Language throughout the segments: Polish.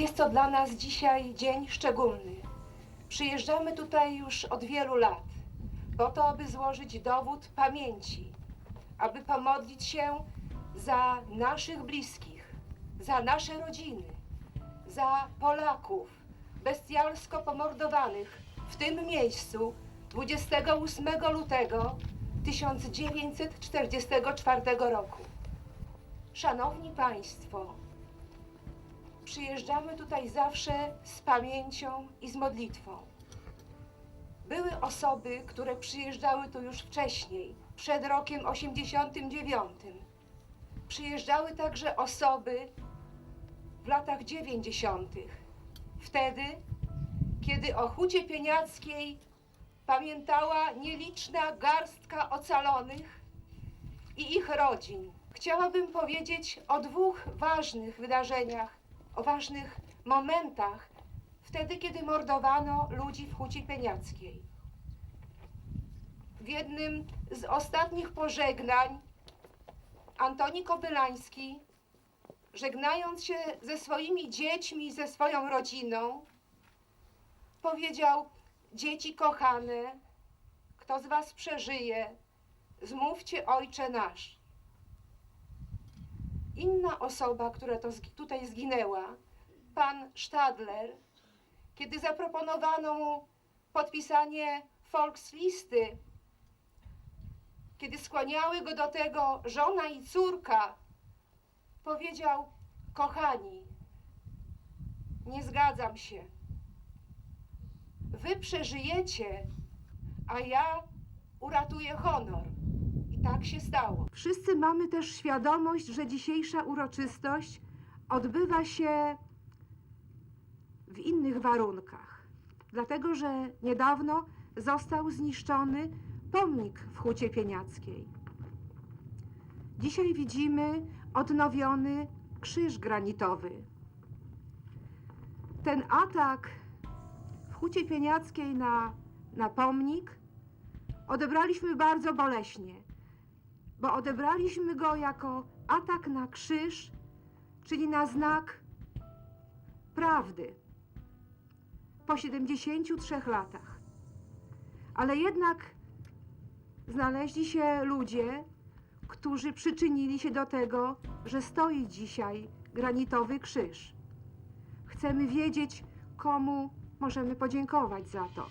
Jest to dla nas dzisiaj dzień szczególny. Przyjeżdżamy tutaj już od wielu lat, po to, aby złożyć dowód pamięci, aby pomodlić się za naszych bliskich, za nasze rodziny, za Polaków bestialsko pomordowanych w tym miejscu 28 lutego 1944 roku. Szanowni Państwo, przyjeżdżamy tutaj zawsze z pamięcią i z modlitwą. Były osoby, które przyjeżdżały tu już wcześniej, przed rokiem 89. Przyjeżdżały także osoby w latach 90. Wtedy, kiedy o Hucie Pieniackiej pamiętała nieliczna garstka ocalonych i ich rodzin. Chciałabym powiedzieć o dwóch ważnych wydarzeniach, o ważnych momentach, wtedy, kiedy mordowano ludzi w Hucie Pieniackiej. W jednym z ostatnich pożegnań Antoni Kobylański, żegnając się ze swoimi dziećmi, ze swoją rodziną, powiedział: Dzieci kochane, kto z was przeżyje, zmówcie Ojcze nasz. Inna osoba, która to tutaj zginęła, pan Stadler, kiedy zaproponowano mu podpisanie Volkslisty, kiedy skłaniały go do tego żona i córka, powiedział: Kochani, nie zgadzam się. Wy przeżyjecie, a ja uratuję honor. Tak się stało. Wszyscy mamy też świadomość, że dzisiejsza uroczystość odbywa się w innych warunkach. Dlatego, że niedawno został zniszczony pomnik w Hucie Pieniackiej. Dzisiaj widzimy odnowiony krzyż granitowy. Ten atak w Hucie Pieniackiej na, na pomnik odebraliśmy bardzo boleśnie, bo odebraliśmy go jako atak na krzyż, czyli na znak prawdy po 73 latach. Ale jednak znaleźli się ludzie, którzy przyczynili się do tego, że stoi dzisiaj granitowy krzyż. Chcemy wiedzieć, komu możemy podziękować za to.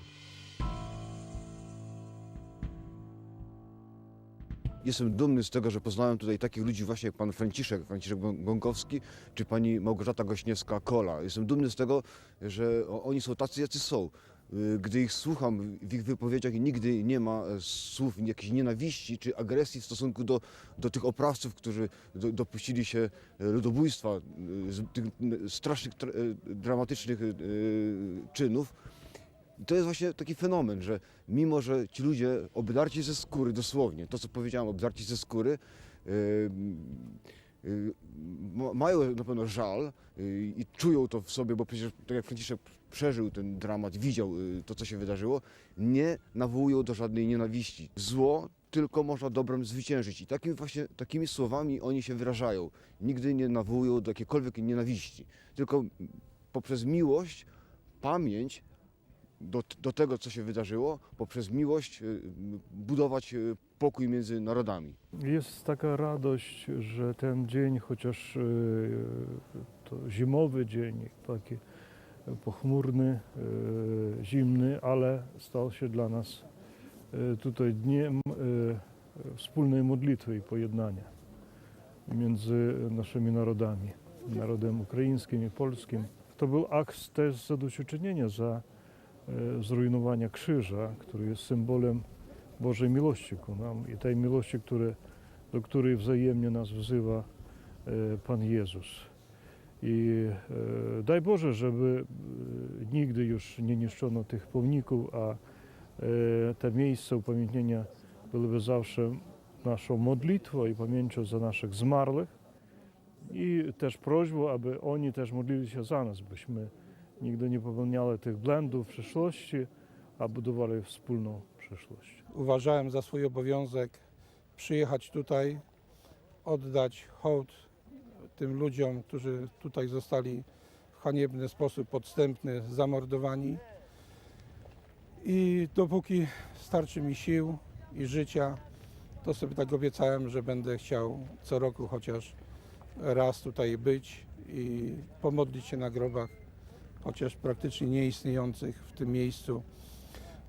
Jestem dumny z tego, że poznałem tutaj takich ludzi właśnie jak pan Franciszek, Franciszek Gą- Gąkowski, czy pani Małgorzata Gośniewska-Kola. Jestem dumny z tego, że oni są tacy, jacy są. Y, Gdy ich słucham w ich wypowiedziach, nigdy nie ma e, słów jakiejś nienawiści czy agresji w stosunku do, do tych oprawców, którzy do, dopuścili się e, ludobójstwa, z tych strasznych, tra- e, dramatycznych e, czynów. I to jest właśnie taki fenomen, że mimo, że ci ludzie obdarci ze skóry, dosłownie, to co powiedziałem, obdarci ze skóry, yy, yy, ma- mają na pewno żal yy, i czują to w sobie, bo przecież tak jak Franciszek przeżył ten dramat, widział yy, to, co się wydarzyło, nie nawołują do żadnej nienawiści. Zło tylko można dobrem zwyciężyć i takim właśnie, takimi słowami oni się wyrażają. Nigdy nie nawołują do jakiejkolwiek nienawiści, tylko poprzez miłość, pamięć do, do tego, co się wydarzyło, poprzez miłość y, budować y, pokój między narodami. Jest taka radość, że ten dzień, chociaż e, to zimowy dzień, taki pochmurny, zimny, ale stał się dla nas tutaj dniem wspólnej modlitwy i pojednania między naszymi narodami, narodem ukraińskim i polskim. To był akt też zadośćuczynienia za e, zrujnowanie krzyża, który jest symbolem Bożej miłości ku nam i tej miłości, które, do której wzajemnie nas wzywa e, Pan Jezus. I e, daj Boże, żeby nigdy już nie niszczono tych pomników, a te miejsca upamiętnienia byłyby zawsze naszą modlitwą i pamięcią za naszych zmarłych i też prośbą, aby oni też modlili się za nas, byśmy nigdy nie popełniali tych błędów w przeszłości, a budowali wspólną przyszłość. uważałem za swój obowiązek przyjechać tutaj, oddać hołd tym ludziom, którzy tutaj zostali w haniebny sposób, podstępny, zamordowani. I dopóki starczy mi sił i życia, to sobie tak obiecałem, że będę chciał co roku chociaż raz tutaj być i pomodlić się na grobach, chociaż praktycznie nieistniejących w tym miejscu,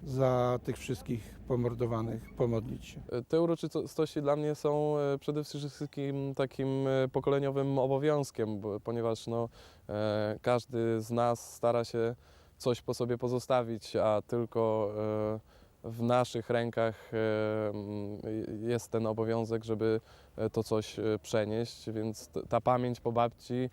za tych wszystkich pomordowanych, pomodlić się. Te uroczystości dla mnie są e, przede wszystkim takim e, pokoleniowym obowiązkiem, bo, ponieważ no, e, każdy z nas stara się coś po sobie pozostawić, a tylko w naszych rękach jest ten obowiązek, żeby to coś przenieść, więc ta pamięć po babci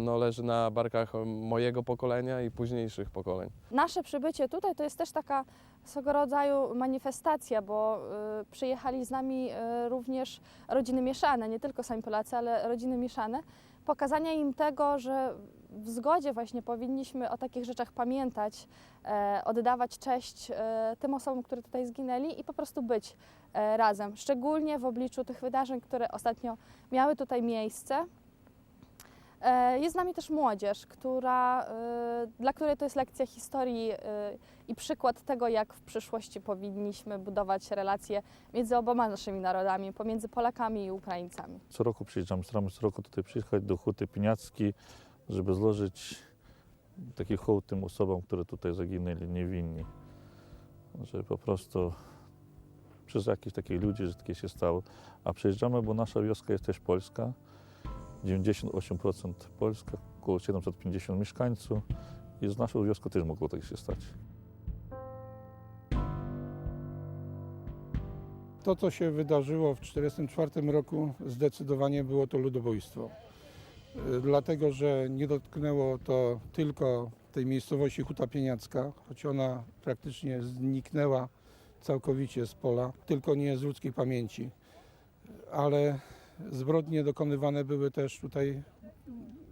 no, leży na barkach mojego pokolenia i późniejszych pokoleń. Nasze przybycie tutaj to jest też taka swego rodzaju manifestacja, bo y, przyjechali z nami y, również rodziny mieszane, nie tylko sami Polacy, ale rodziny mieszane. Pokazania im tego, że w zgodzie właśnie powinniśmy o takich rzeczach pamiętać, e, oddawać cześć e, tym osobom, które tutaj zginęli i po prostu być e, razem, szczególnie w obliczu tych wydarzeń, które ostatnio miały tutaj miejsce. E, Jest z nami też młodzież, która, e, dla której to jest lekcja historii e, i przykład tego, jak w przyszłości powinniśmy budować relacje między oboma naszymi narodami, pomiędzy Polakami i Ukraińcami. Co roku przyjeżdżamy, staramy się co roku tutaj przyjechać do Huty Piniackiej, żeby złożyć taki hołd tym osobom, które tutaj zaginęli niewinni. Żeby po prostu przez jakichś takich ludzi, że takie się stało. A przyjeżdżamy, bo nasza wioska jest też polska. 98% Polska, około 750 mieszkańców i z naszą wioską też mogło tak się stać. To, co się wydarzyło w 1944 roku, zdecydowanie było to ludobójstwo. Y, Dlatego, że nie dotknęło to tylko tej miejscowości Huta Pieniacka, choć ona praktycznie zniknęła całkowicie z pola, tylko nie z ludzkiej pamięci. Ale zbrodnie dokonywane były też tutaj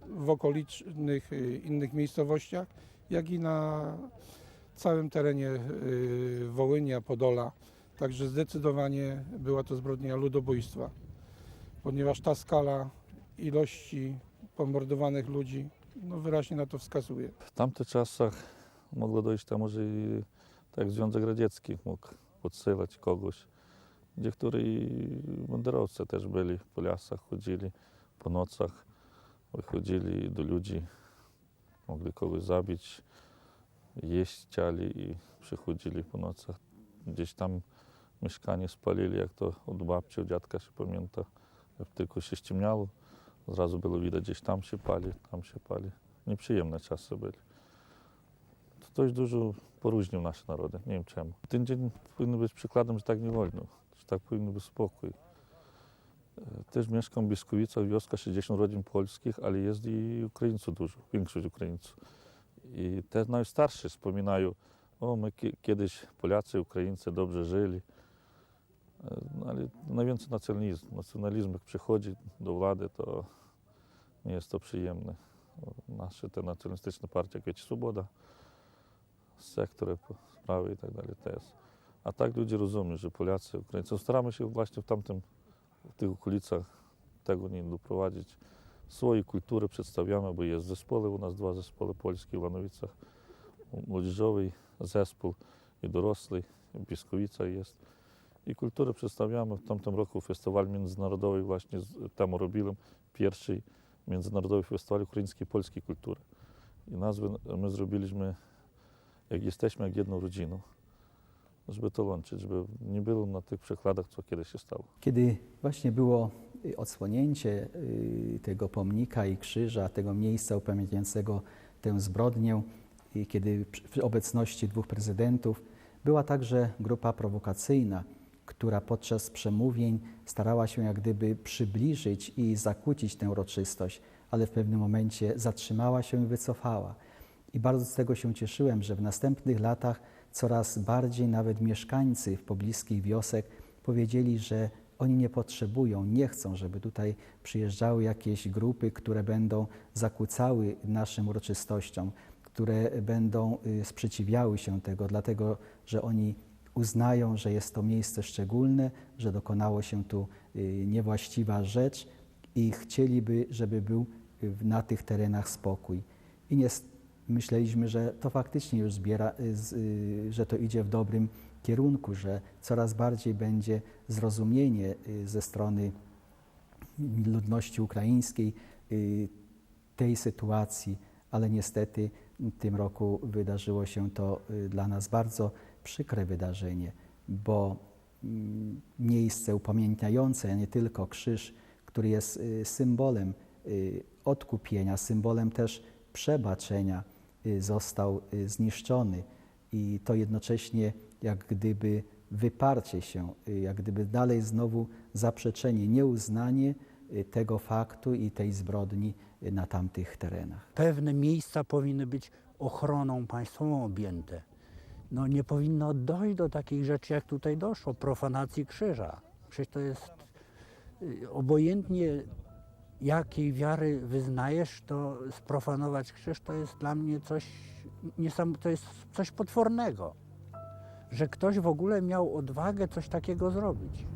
w okolicznych y, innych miejscowościach, jak i na całym terenie y, Wołynia, Podola. Także zdecydowanie była to zbrodnia ludobójstwa, ponieważ ta skala ilości pomordowanych ludzi no, wyraźnie na to wskazuje. W tamtych czasach mogło dojść tam, że i tak Związek Radziecki mógł podsyłać kogoś. Niektórzy banderowcy też byli po lasach, chodzili po nocach, wychodzili do ludzi, mogli kogoś zabić, jeść chcieli i przychodzili po nocach. Gdzieś tam mieszkanie spalili, jak to od babci, od dziadka się pamięta. Jak tylko się ściemniało, zrazu było widać, gdzieś tam się pali, tam się pali. Nieprzyjemne czasy byli. To dość dużo poróżnił nasze narody, nie wiem czemu. Ten dzień powinien być przykładem, że tak nie wolno, tak powinien być spokój. E, Też mieszkam w Biskowicach, wioska 60 rodzin polskich, ale jest i Ukraińców dużo, większość Ukraińców. I te najstarsi wspominają, o my kie- kiedyś Polacy, Ukraińcy dobrze żyli. E, No, ale najwięcej nacjonalizm. Nacjonalizm jak przychodzi do władzy, to nie jest to przyjemne. Nasze te nacjonalistyczne partie, jak wiecie, Swoboda, sektory sprawy i tak dalej też. A tak ludzie rozumieją, że Polacy, Ukraińcy, staramy się właśnie w tamtym, w tych okolicach tego nie doprowadzić. Swojej kultury przedstawiamy, bo jest zespoły, u nas dwa zespoły polskie w Lanowicach, młodzieżowy zespół i dorosły, w Biskowicach jest. I kulturę przedstawiamy. W tamtym roku festiwal międzynarodowy właśnie tam robiłem, pierwszy międzynarodowy festiwal ukraińskiej polskiej kultury. I nazwę my zrobiliśmy, jak jesteśmy jak jedną rodziną, żeby to łączyć, żeby nie było na tych przykładach, co kiedyś się stało. Kiedy właśnie było y, odsłonięcie y, tego pomnika i krzyża, tego miejsca upamiętniającego tę zbrodnię, kiedy w obecności dwóch prezydentów była także grupa prowokacyjna, która podczas przemówień starała się jak gdyby przybliżyć i zakłócić tę uroczystość, ale w pewnym momencie zatrzymała się i wycofała. I bardzo z tego się cieszyłem, że w następnych latach coraz bardziej nawet mieszkańcy w pobliskich wiosek powiedzieli, że oni nie potrzebują, nie chcą, żeby tutaj przyjeżdżały jakieś grupy, które będą zakłócały naszym uroczystościom, które będą y, sprzeciwiały się tego, dlatego że oni uznają, że jest to miejsce szczególne, że dokonało się tu y, niewłaściwa rzecz i chcieliby, żeby był y, na tych terenach spokój. i nie, s- myśleliśmy, że to faktycznie już zbiera, y, y, że to idzie w dobrym kierunku, że coraz bardziej będzie zrozumienie y, ze strony ludności ukraińskiej tej sytuacji, ale niestety w tym roku wydarzyło się to dla nas bardzo przykre wydarzenie, bo mm, miejsce upamiętniające, nie tylko krzyż, który jest symbolem odkupienia, symbolem też przebaczenia, został y, zniszczony. I to jednocześnie jak gdyby wyparcie się, y, jak gdyby dalej znowu zaprzeczenie, nieuznanie y, tego faktu i tej zbrodni y, na tamtych terenach. Pewne miejsca powinny być ochroną państwową objęte. No nie powinno dojść do takich rzeczy, jak tutaj doszło, profanacji krzyża. Przecież to jest y, obojętnie jakiej wiary wyznajesz, to sprofanować krzyż to jest dla mnie coś, niesam, to jest coś potwornego. Że ktoś w ogóle miał odwagę coś takiego zrobić.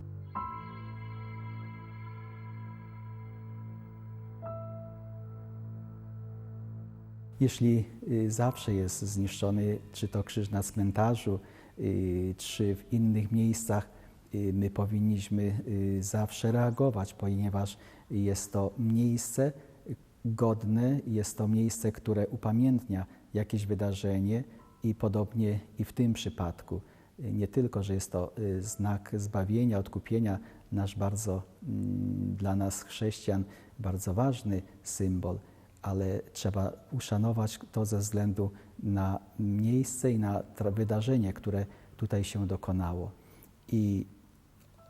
Jeśli y, zawsze jest zniszczony, czy to krzyż na cmentarzu, y, czy w innych miejscach, my powinniśmy y, zawsze reagować, ponieważ jest to miejsce godne, jest to miejsce, które upamiętnia jakieś wydarzenie i podobnie i w tym przypadku. Y, Nie tylko, że jest to y, znak zbawienia, odkupienia, nasz bardzo mm, dla nas chrześcijan bardzo ważny symbol, ale trzeba uszanować to ze względu na miejsce i na wydarzenie, które tutaj się dokonało. I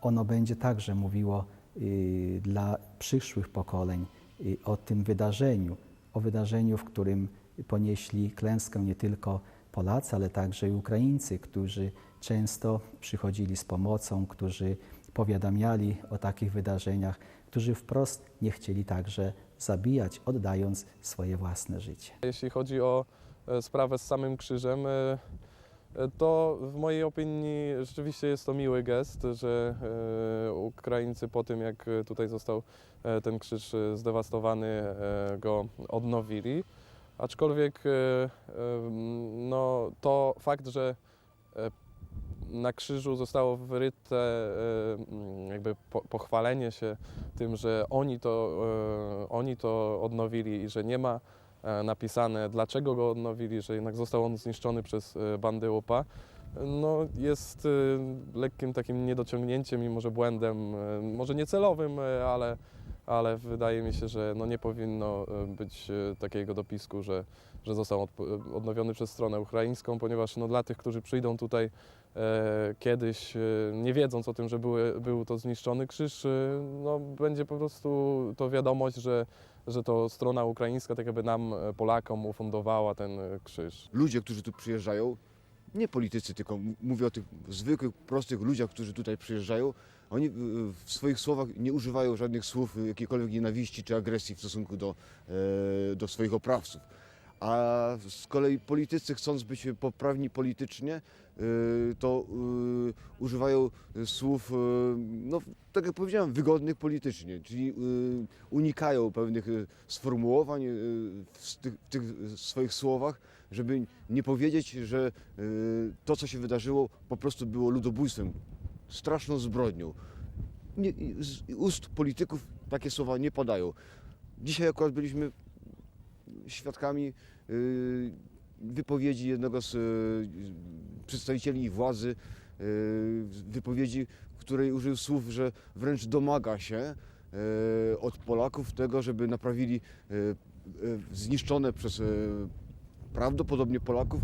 ono będzie także mówiło y, dla przyszłych pokoleń y, o tym wydarzeniu, o wydarzeniu, w którym ponieśli klęskę nie tylko Polacy, ale także i Ukraińcy, którzy często przychodzili z pomocą, którzy powiadamiali o takich wydarzeniach, którzy wprost nie chcieli także zabijać, oddając swoje własne życie. Jeśli chodzi o e, sprawę z samym krzyżem, e, to w mojej opinii rzeczywiście jest to miły gest, że e, Ukraińcy po tym, jak tutaj został e, ten krzyż zdewastowany, e, go odnowili. Aczkolwiek no, to fakt, że na krzyżu zostało wyryte jakby po, pochwalenie się tym, że oni to, oni to odnowili i że nie ma napisane, dlaczego go odnowili, że jednak został on zniszczony przez e, bandy UPA, no jest e, lekkim takim niedociągnięciem i może błędem, e, może niecelowym, e, ale, ale wydaje mi się, że no nie powinno e, być e, takiego dopisku, że, że został odnowiony przez stronę ukraińską, ponieważ no dla tych, którzy przyjdą tutaj e, kiedyś, e, nie wiedząc o tym, że były, był to zniszczony krzyż, e, no będzie po prostu to wiadomość, że, że to strona ukraińska tak jakby nam, e, Polakom, ufundowała ten e, krzyż. ludzie, którzy tu przyjeżdżają, nie politycy, tylko mówię o tych zwykłych, prostych ludziach, którzy tutaj przyjeżdżają, oni w swoich słowach nie używają żadnych słów jakiejkolwiek nienawiści czy agresji w stosunku do, e, do swoich oprawców. A z kolei politycy, chcąc być poprawni politycznie, to y, używają słów, y, no, tak jak powiedziałem, wygodnych politycznie, czyli y, unikają pewnych y, sformułowań y, w tych, w tych swoich słowach, żeby nie powiedzieć, że y, to, co się wydarzyło, po prostu było ludobójstwem, straszną zbrodnią. Nie, z ust polityków takie słowa nie padają. Dzisiaj akurat byliśmy świadkami y, wypowiedzi jednego z y, przedstawicieli władzy, y, wypowiedzi, w której użył słów, że wręcz domaga się y, od Polaków tego, żeby naprawili zniszczone przez prawdopodobnie Polaków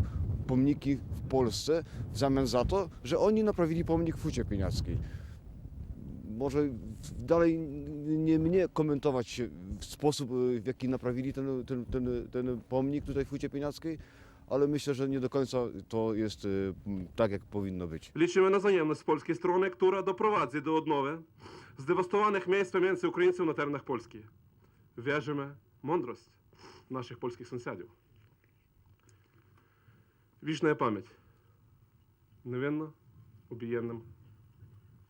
pomniki w Polsce w zamian za to, że oni naprawili pomnik w Hucie Pieniackiej. Może dalej nie mnie komentować w sposób, w jaki naprawili ten, ten, ten, ten pomnik tutaj w Hucie Pieniackiej, ale myślę, że nie do końca to jest tak, jak powinno być. Liczymy na wzajemność z polskiej strony, która doprowadzi do odnowy zdewastowanych miejsc pomiędzy Ukraińców na terenach Polski. Wierzymy w mądrość naszych polskich sąsiadów. Wieczna pamięć невинно убієнним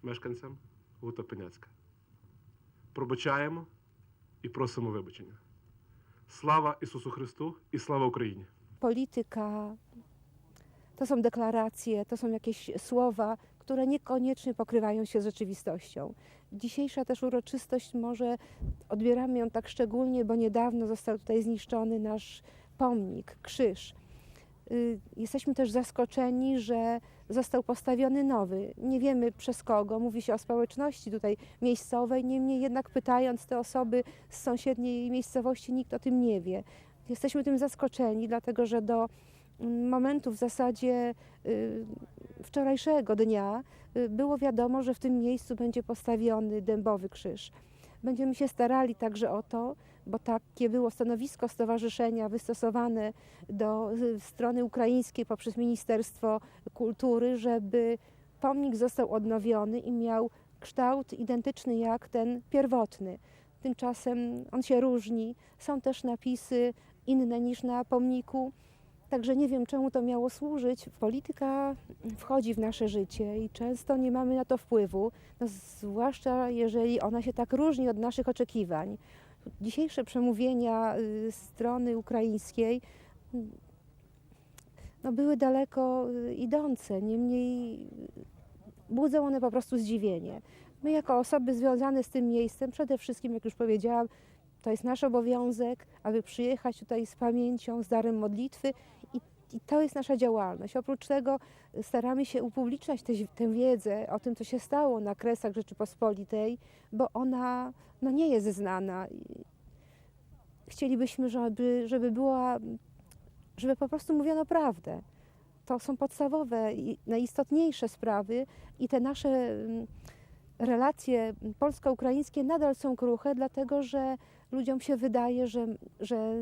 мешканцям Гутопеняцька. Пробачаємо і просимо вибачення. Слава Ісусу Христу і слава Україні! Polityka to są deklaracje, to są jakieś słowa, które niekoniecznie pokrywają się z rzeczywistością. Dzisiejsza też uroczystość może odbieramy ją tak szczególnie, bo niedawno został tutaj zniszczony nasz pomnik, krzyż. Y, Jesteśmy też zaskoczeni, że został postawiony nowy. Nie wiemy przez kogo, mówi się o społeczności tutaj miejscowej, niemniej jednak pytając te osoby z sąsiedniej miejscowości, nikt o tym nie wie. Jesteśmy tym zaskoczeni, dlatego że do mm, momentu w zasadzie y, wczorajszego dnia y, było wiadomo, że w tym miejscu będzie postawiony dębowy krzyż. Będziemy się starali także o to, bo takie było stanowisko stowarzyszenia wystosowane do y, strony ukraińskiej poprzez Ministerstwo Kultury, żeby pomnik został odnowiony i miał kształt identyczny jak ten pierwotny. Tymczasem on się różni, są też napisy inne niż na pomniku. Także nie wiem, czemu to miało służyć. Polityka wchodzi w nasze życie i często nie mamy na to wpływu, no, zwłaszcza jeżeli ona się tak różni od naszych oczekiwań. Dzisiejsze przemówienia y, strony ukraińskiej no, były daleko y, idące, niemniej budzą one po prostu zdziwienie. My, jako osoby związane z tym miejscem, przede wszystkim, jak już powiedziałam, to jest nasz obowiązek, aby przyjechać tutaj z pamięcią, z darem modlitwy i, i to jest nasza działalność. Oprócz tego staramy się upubliczniać tę, tę wiedzę o tym, co się stało na Kresach Rzeczypospolitej, bo ona no, nie jest znana. Chcielibyśmy, żeby, żeby była, żeby po prostu mówiono prawdę. To są podstawowe i najistotniejsze sprawy i te nasze mm, relacje polsko-ukraińskie nadal są kruche, dlatego że ludziom się wydaje, że, że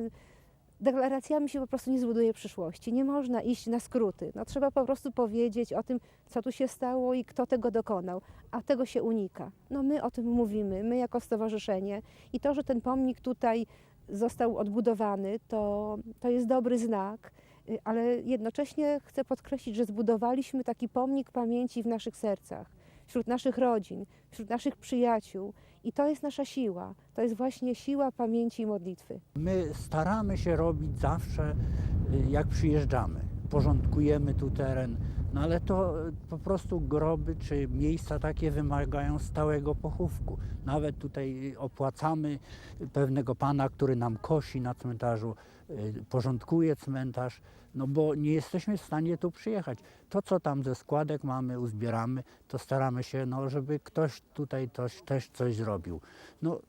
deklaracjami się po prostu nie zbuduje przyszłości. Nie można iść na skróty. No, trzeba po prostu powiedzieć o tym, co tu się stało i kto tego dokonał, a tego się unika. No my o tym mówimy, my jako stowarzyszenie i to, że ten pomnik tutaj został odbudowany, to, to jest dobry znak, y, ale jednocześnie chcę podkreślić, że zbudowaliśmy taki pomnik pamięci w naszych sercach, wśród naszych rodzin, wśród naszych przyjaciół. I to jest nasza siła. To jest właśnie siła pamięci i modlitwy. My staramy się robić zawsze, y, jak przyjeżdżamy. Porządkujemy tu teren, no ale to y, po prostu groby czy miejsca takie wymagają stałego pochówku. Nawet tutaj opłacamy pewnego pana, który nam kosi na cmentarzu, y, porządkuje cmentarz, no bo nie jesteśmy w stanie tu przyjechać. To, co tam ze składek mamy, uzbieramy, to staramy się, no, żeby ktoś tutaj coś, też coś zrobił. No,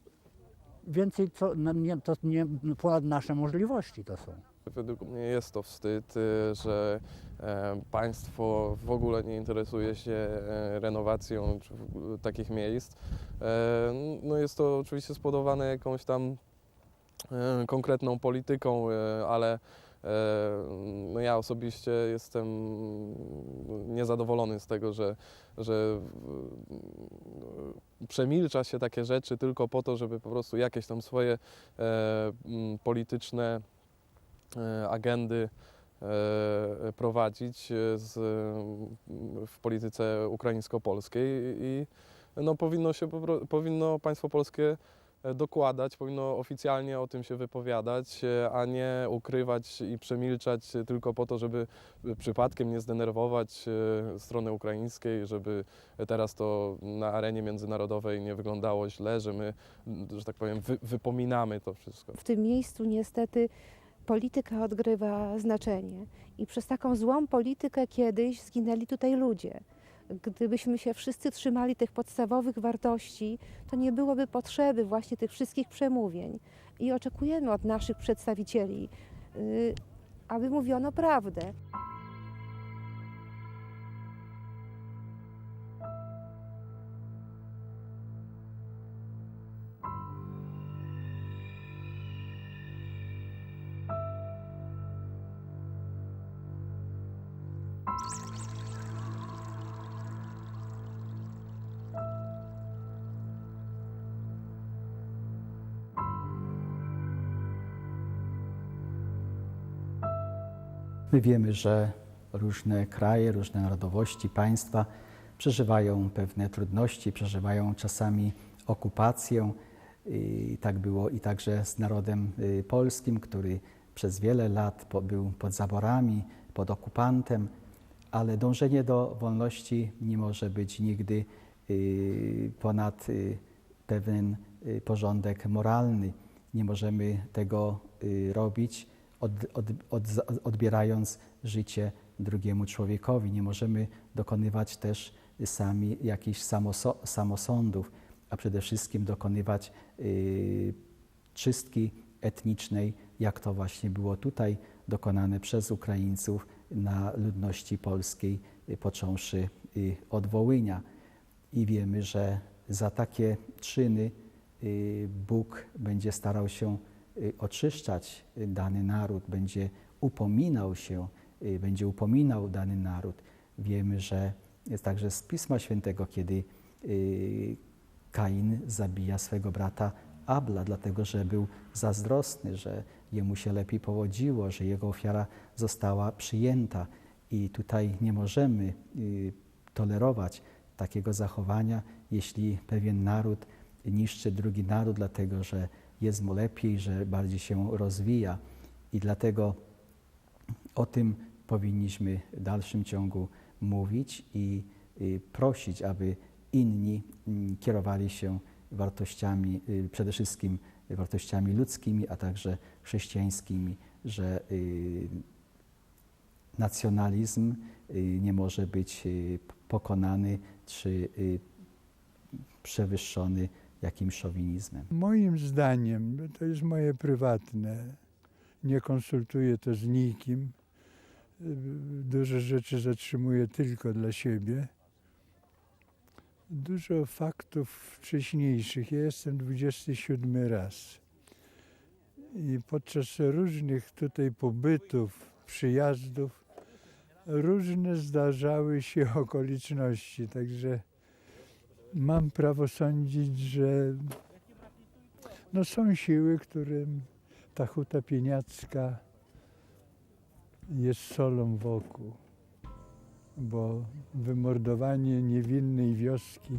więcej co, no, nie, to nie ponad nasze możliwości to są. Według mnie jest to wstyd, y, że e, państwo w ogóle nie interesuje się e, renowacją takich miejsc. E, No jest to oczywiście spowodowane jakąś tam konkretną polityką, ale no ja osobiście jestem niezadowolony z tego, że, że przemilcza się takie rzeczy tylko po to, żeby po prostu jakieś tam swoje polityczne agendy e, prowadzić e, z, m, w polityce ukraińsko-polskiej i no, powinno się powinno państwo polskie e, dokładać, powinno oficjalnie o tym się wypowiadać, e, a nie ukrywać i przemilczać e, tylko po to, żeby e, przypadkiem nie zdenerwować e, strony ukraińskiej, żeby teraz to na arenie międzynarodowej nie wyglądało źle, że my, że tak powiem, wy, wypominamy to wszystko. W tym miejscu niestety polityka odgrywa znaczenie. I przez taką złą politykę kiedyś zginęli tutaj ludzie. Gdybyśmy się wszyscy trzymali tych podstawowych wartości, to nie byłoby potrzeby właśnie tych wszystkich przemówień. I oczekujemy od naszych przedstawicieli, y, aby mówiono prawdę. My wiemy, że różne kraje, różne narodowości, państwa przeżywają pewne trudności, przeżywają czasami okupację. I tak było i także z narodem y, polskim, który przez wiele lat był pod zaborami, pod okupantem, ale dążenie do wolności nie może być nigdy y, ponad y, pewien porządek moralny. Nie możemy tego robić, od, od, od, odbierając życie drugiemu człowiekowi. Nie możemy dokonywać też sami jakichś samoso, samosądów, a przede wszystkim dokonywać y, czystki etnicznej, jak to właśnie było tutaj dokonane przez Ukraińców na ludności polskiej, y, począwszy y, od Wołynia. I wiemy, że za takie czyny y, Bóg będzie starał się oczyszczać y, dany naród, będzie upominał się, y, będzie upominał dany naród. Wiemy, że jest także z Pisma Świętego, kiedy y, Kain zabija swego brata Abla, dlatego że był zazdrosny, że jemu się lepiej powodziło, że jego ofiara została przyjęta. I tutaj nie możemy tolerować takiego zachowania, jeśli pewien naród niszczy drugi naród, dlatego że jest mu lepiej, że bardziej się rozwija. I dlatego o tym powinniśmy w dalszym ciągu mówić i y, prosić, aby inni mm, kierowali się wartościami, y, przede wszystkim wartościami ludzkimi, a także chrześcijańskimi, że y, nacjonalizm nie może być pokonany czy przewyższony jakimś szowinizmem. Moim zdaniem, to jest moje prywatne, nie konsultuję to z nikim. Dużo rzeczy zatrzymuję tylko dla siebie. Dużo faktów wcześniejszych. Ja jestem 27 raz. I podczas różnych tutaj pobytów, przyjazdów, różne zdarzały się okoliczności. Także mam prawo sądzić, że no są siły, którym ta huta pieniacka jest solą wokół, bo wymordowanie niewinnej wioski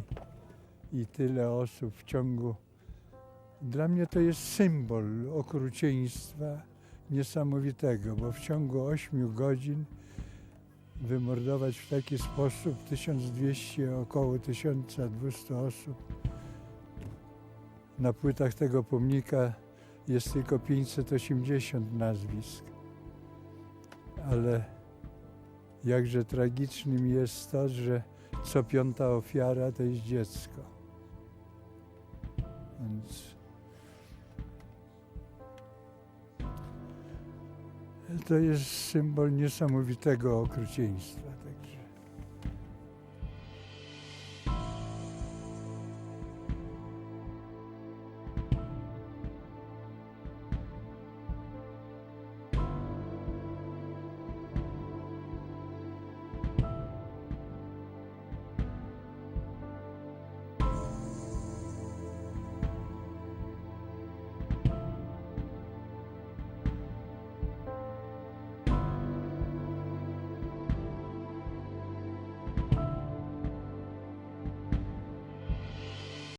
i tyle osób w ciągu, dla mnie to jest symbol okrucieństwa niesamowitego, bo w ciągu 8 godzin wymordować w taki sposób 1200, około 1200 osób. Na płytach tego pomnika jest tylko 580 nazwisk. Ale jakże tragicznym jest to, że co piąta ofiara to jest dziecko. Więc to jest symbol niesamowitego okrucieństwa.